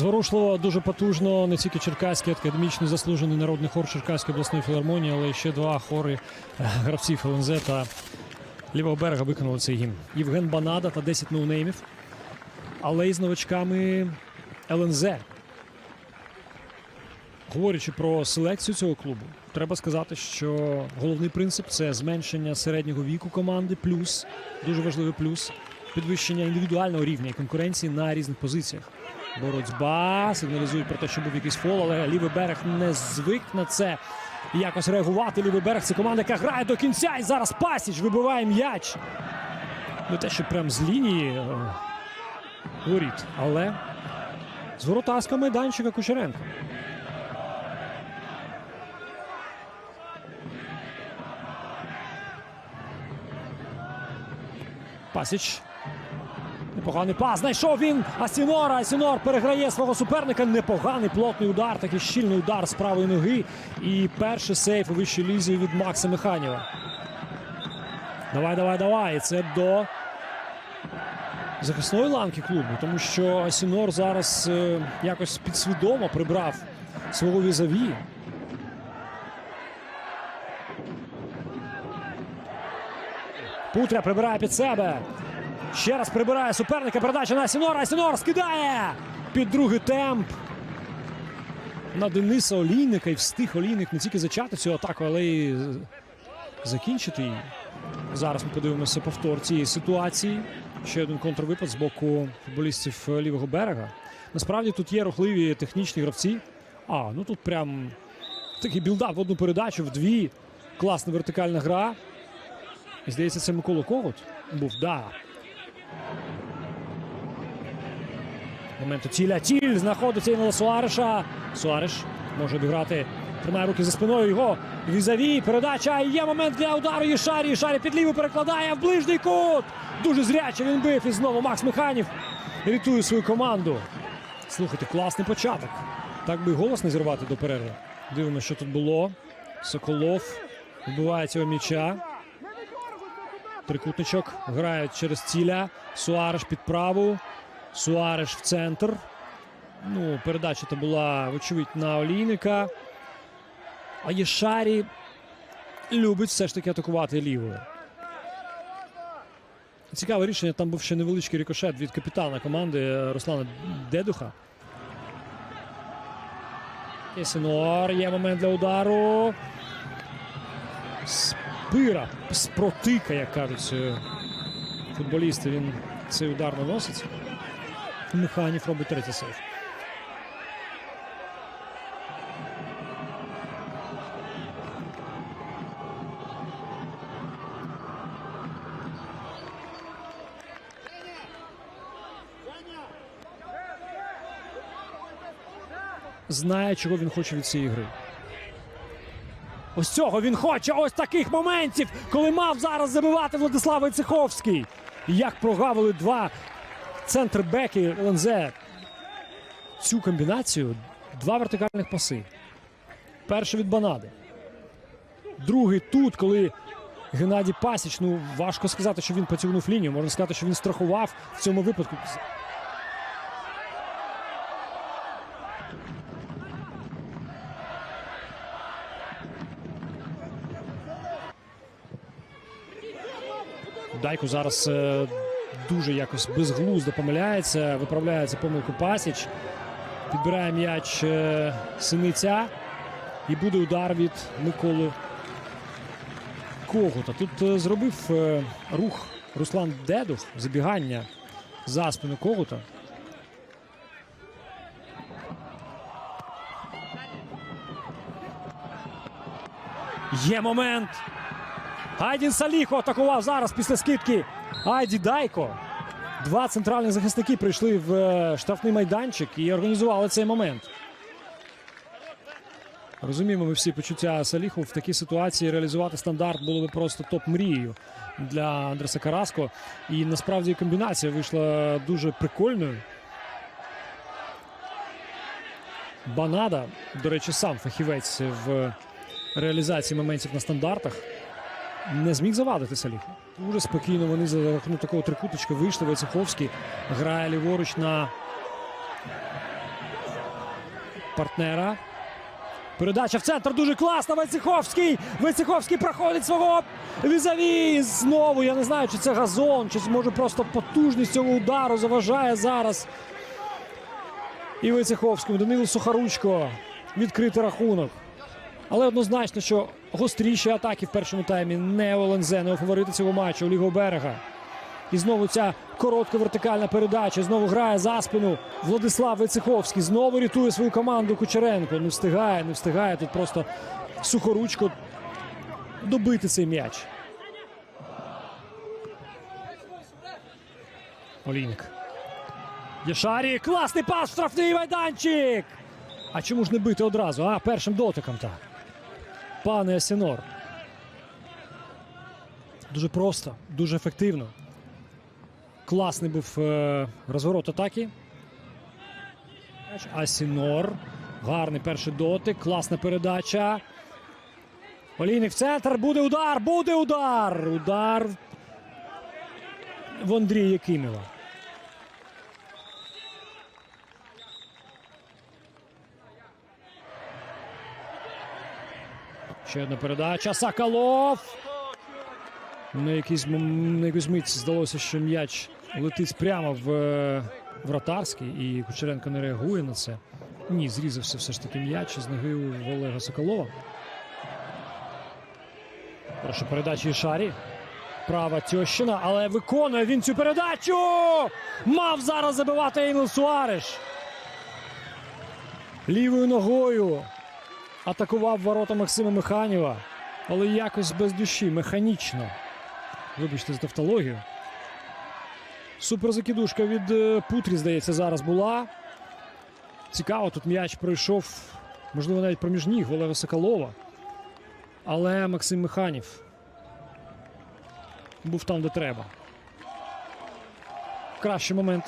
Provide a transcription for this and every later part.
Зворушливо, дуже потужно. Не тільки Черкаський академічний заслужений народний хор Черкаської обласної філармонії, але ще два хори е, гравців ЛНЗ та лівого берега виконали цей гімн. Євген Банада та 10 ноунеймів. Але й з новачками ЛНЗ. Говорячи про селекцію цього клубу, треба сказати, що головний принцип це зменшення середнього віку команди, плюс дуже важливий плюс підвищення індивідуального рівня і конкуренції на різних позиціях. Боротьба сигналізують про те, що був якийсь фол, але лівий берег не звик на це якось реагувати. Лівий берег це команда, яка грає до кінця. І зараз пасіч вибиває м'яч. Не те, що прям з лінії е, воріт, але з воротарського майданчика Кучеренко. Пасіч. Непоганий пас. Знайшов він Асінора. Асінор переграє свого суперника. Непоганий плотний удар, такий щільний удар з правої ноги. І перший сейф у вищій лізі від Макса Механіва. Давай, давай, давай. Це до захисної ланки клубу, тому що Асінор зараз е, якось підсвідомо прибрав свого візаві. Путря прибирає під себе. Ще раз прибирає суперника. Передача на Асінора. Асінор скидає під другий темп. На Дениса Олійника і встиг Олійник не тільки зачати цю атаку, але й закінчити її. Зараз ми подивимося повтор цієї ситуації. Ще один контрвипад з боку футболістів лівого берега. Насправді тут є рухливі технічні гравці. А, ну тут прям такий білдап в одну передачу, в дві. Класна вертикальна гра. І здається, це Микола Когут був. Да. Моменту ціля. Тіль знаходиться і на Суареша. Суареш може обіграти. Тримає руки за спиною його. Візаві. Передача. Є момент для удару. Єшарі. Єшарі під ліву перекладає в ближній кут. Дуже зряче він бив. І знову Макс Механів рятує свою команду. Слухайте, класний початок. Так би і голос не зірвати до перерви. Дивимося, що тут було. Соколов вбиває цього м'яча. Трикутничок грають через ціля. Суареш під праву. Суареш в центр. Ну, передача то була, вочевидь, на Олійника. А Єшарі любить все ж таки атакувати лівою. Цікаве рішення. Там був ще невеличкий рикошет від капітана команди е, Руслана Дедуха. Кесінор. Є момент для удару. Спира, спротика, як кажуть е, футболісти. Він цей удар наносить. Механів робить третій сейф. Знає, чого він хоче від цієї гри. Ось цього він хоче. Ось таких моментів, коли мав зараз забивати Владислав Войцеховський. І Як прогавили два центрбеки ЛНЗ. Цю комбінацію два вертикальних паси. Перший від Банади. Другий тут, коли Геннадій Пасіч, ну важко сказати, що він потягнув лінію. Можна сказати, що він страхував в цьому випадку. Дайко зараз е, дуже якось безглуздо помиляється, виправляється помилку Пасіч. Підбирає м'яч е, синиця. І буде удар від Миколи Когута. Тут е, зробив рух Руслан Дедух, забігання за спину Когута. Є момент. Айдін Саліхо атакував зараз після скидки. Айді Дайко. Два центральні захисники прийшли в е, штрафний майданчик і організували цей момент. Розуміємо ми всі почуття Саліху в такій ситуації реалізувати стандарт було би просто топ-мрією для Андреса Караско. І насправді комбінація вийшла дуже прикольною. Банада, до речі, сам фахівець в реалізації моментів на стандартах. Не зміг завадити Саліху. Дуже спокійно вони за рахунок такого трикуточка вийшли. Войцеховський грає ліворуч на партнера. Передача в центр дуже класна. Войцеховський. Войцеховський проходить свого візаві. Знову я не знаю, чи це газон, чи може просто потужність цього удару заважає зараз. І Войцеховському. Данило Сухоручко. Відкритий рахунок. Але однозначно, що гостріші атаки в першому таймі не у ЛНЗ, не у фаворити цього матчу у Лігу берега. І знову ця коротка вертикальна передача. Знову грає за спину Владислав Войцеховський. Знову рятує свою команду Кучеренко. Не встигає, не встигає. Тут просто сухоручко добити цей м'яч. Олійник. Яшарі. Класний пас, штрафний майданчик. А чому ж не бити одразу? А, першим дотиком так. Пане Асінор. Дуже просто, дуже ефективно. Класний був е, розворот атаки. Асінор. Гарний перший дотик. Класна передача. Олійник в центр. Буде удар! Буде удар! Удар в Андрія Якимєва. Ще одна передача. Сакалов. На якийсь, на якусь мить здалося, що м'яч летить прямо в е, вратарський, і Кучеренко не реагує на це. Ні, зрізався все ж таки м'яч з ноги у Олега Соколова. Прошу передачі Шарі. Права Тьощина, але виконує він цю передачу. Мав зараз забивати Ейнл Суареш. Лівою ногою атакував ворота Максима Механіва, але якось без душі, механічно. Вибачте за тавтологію. Суперзакидушка від е, Путрі, здається, зараз була. Цікаво, тут м'яч пройшов, можливо, навіть проміж ніг Олега Соколова. Але Максим Механів був там, де треба. Кращий момент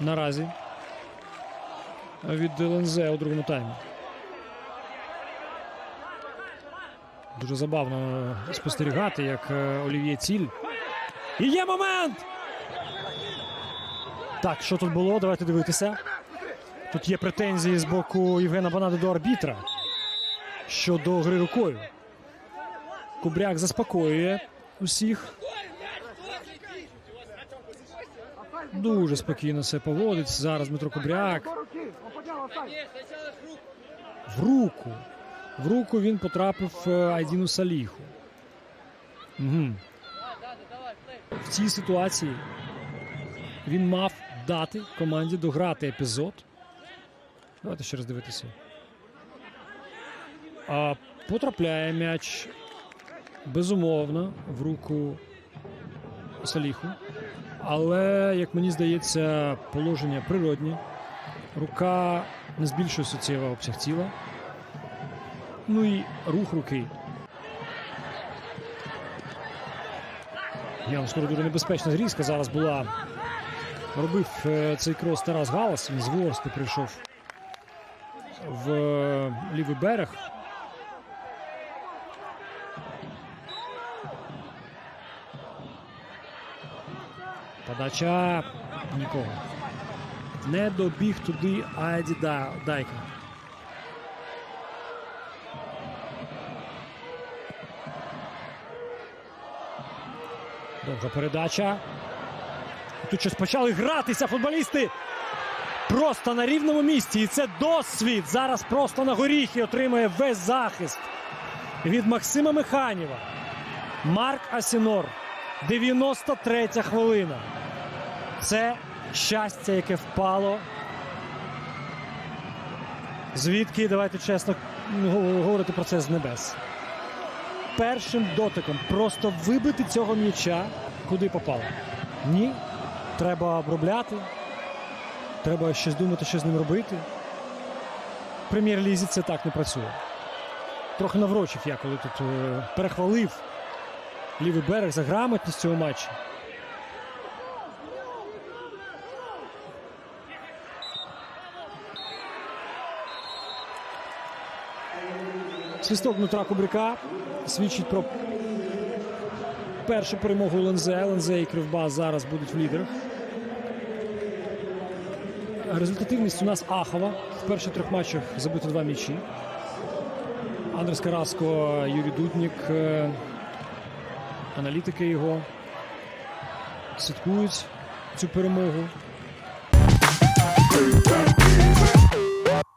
наразі від ЛНЗ у другому таймі. Дуже забавно спостерігати, як е, Олів'є Ціль. І є момент! Так, що тут було? Давайте дивитися. Тут є претензії з боку Євгена Банади до арбітра щодо гри рукою. Кубряк заспокоює усіх. Дуже спокійно все поводить. Зараз Дмитро Кубряк. В руку. В руку він потрапив е, Айдіну Саліху. Угу. В цій ситуації він мав дати команді дограти епізод. Давайте ще раз дивитися. А потрапляє м'яч безумовно в руку Саліху. Але, як мені здається, положення природні. Рука не збільшує суттєво обсяг тіла. Ну і рух руки. Ян скоро дуже небезпечна зрізка зараз була. Робив е, цей крос Тарас Галас. Він з Ворсти прийшов в е, лівий берег. Подача нікого. Не добіг туди Айді Дайка. Довга передача. Тут щось почали гратися футболісти. Просто на рівному місці. І це досвід. Зараз просто на горіхи отримує весь захист від Максима Механіва. Марк Асінор. 93 хвилина. Це щастя, яке впало. Звідки, давайте чесно ну, говорити про це з небес. Першим дотиком просто вибити цього м'яча, куди попало. Ні. Треба обробляти. Треба щось думати, що з ним робити. В прем'єр-лізі це так не працює. Трохи наврочив я, коли тут е, перехвалив лівий берег за грамотність цього матчу. Свісток Дмитра Кубрика свідчить про першу перемогу Лензе. Лензе і Кривба зараз будуть в лідерах. Результативність у нас ахова. В перших трьох матчах забито два м'ячі. Андрес Караско, Юрій Дуднік. Е, аналітики його святкують цю перемогу.